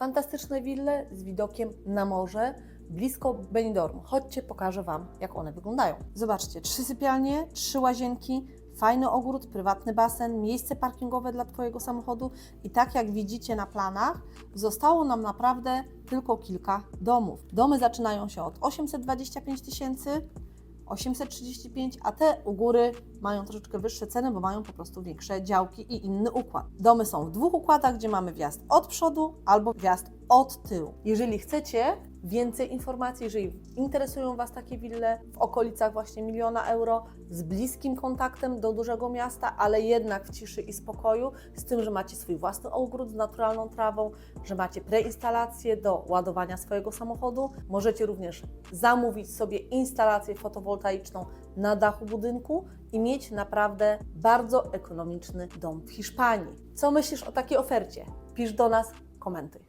fantastyczne wille z widokiem na morze, blisko Benidorm. Chodźcie, pokażę Wam, jak one wyglądają. Zobaczcie, trzy sypialnie, trzy łazienki, fajny ogród, prywatny basen, miejsce parkingowe dla Twojego samochodu i tak jak widzicie na planach, zostało nam naprawdę tylko kilka domów. Domy zaczynają się od 825 tysięcy, 835, a te u góry mają troszeczkę wyższe ceny, bo mają po prostu większe działki i inny układ. Domy są w dwóch układach, gdzie mamy wjazd od przodu albo wjazd od tyłu. Jeżeli chcecie więcej informacji, jeżeli interesują Was takie wille w okolicach właśnie miliona euro, z bliskim kontaktem do dużego miasta, ale jednak w ciszy i spokoju, z tym, że macie swój własny ogród z naturalną trawą, że macie preinstalację do ładowania swojego samochodu, możecie również zamówić sobie instalację fotowoltaiczną na dachu budynku i mieć naprawdę bardzo ekonomiczny dom w Hiszpanii. Co myślisz o takiej ofercie? Pisz do nas, komentuj.